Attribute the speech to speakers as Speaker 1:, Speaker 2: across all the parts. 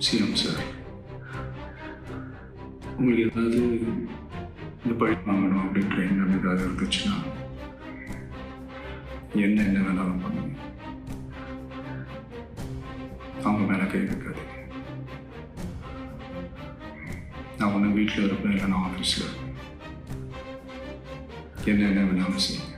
Speaker 1: CM sir உங்களுக்கு ஏதாவது இந்த பழி வாங்கணும் அப்படின்ற எண்ணம் ஏதாவது இருந்துச்சுன்னா என்ன என்ன வேணாலும் பண்ணுங்க அவங்க மேலே கை வைக்காது நான் ஒன்று வீட்டில் இருப்பேன் இல்லைன்னா ஆஃபீஸில் என்ன என்ன வேணாலும் செய்யுங்க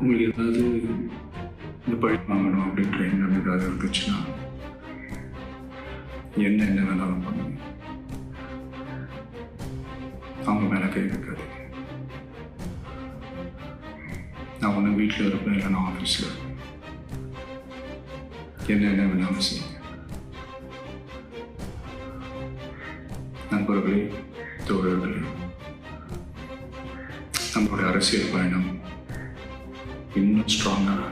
Speaker 1: உங்களுக்கு ஏதாவது இந்த பழி வாங்கணும் அப்படின்ற எண்ணம் ஏதாவது இருந்துச்சுன்னா என்ன என்ன வேணாலும் பண்ணுங்க. அவங்க மேலே கை வைக்காது நான் ஒன்று வீட்டில் இருப்பேன் இல்லைன்னா ஆஃபீஸில் இருப்பேன். என்ன என்ன வேணாலும் செய்யுங்க. நண்பர்களே தோழர்களே நம்மளுடைய அரசியல் பயணம் இன்னும் ஸ்ட்ராங்காக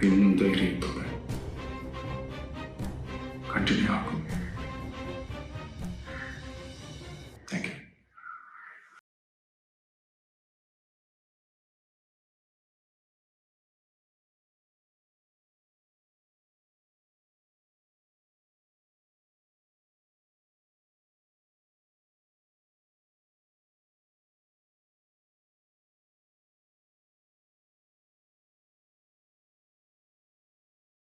Speaker 1: இன்னும் தைரியத்தோட.